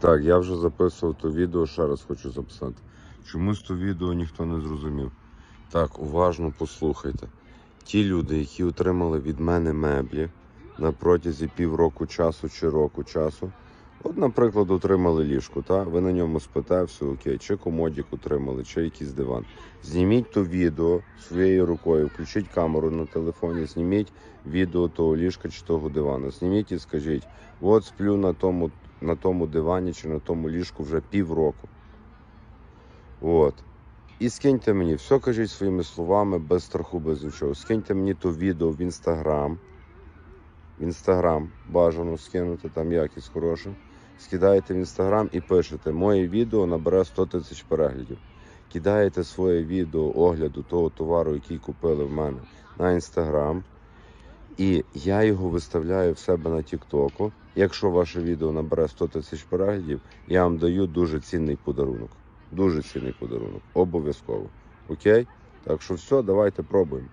Так, я вже записував то відео, ще раз хочу записати. Чомусь то відео ніхто не зрозумів. Так, уважно послухайте. Ті люди, які отримали від мене меблі на протязі півроку часу чи року часу. От, наприклад, отримали ліжко, та? ви на ньому спите, все окей, чи комодік отримали, чи якийсь диван. Зніміть то відео своєю рукою, включіть камеру на телефоні, зніміть відео того ліжка чи того дивану. Зніміть і скажіть, от сплю на тому, на тому дивані чи на тому ліжку вже півроку. От. І скиньте мені, все кажіть своїми словами, без страху, без нічого. Скиньте мені то відео в інстаграм. В інстаграм бажано скинути, там якість хороша. Скидаєте в інстаграм і пишете, моє відео набере 100 тисяч переглядів. Кидаєте своє відео огляду того товару, який купили в мене на інстаграм. І я його виставляю в себе на Тіктоку. Якщо ваше відео набере 100 тисяч переглядів, я вам даю дуже цінний подарунок. Дуже цінний подарунок. Обов'язково. Окей? Так що все, давайте пробуємо.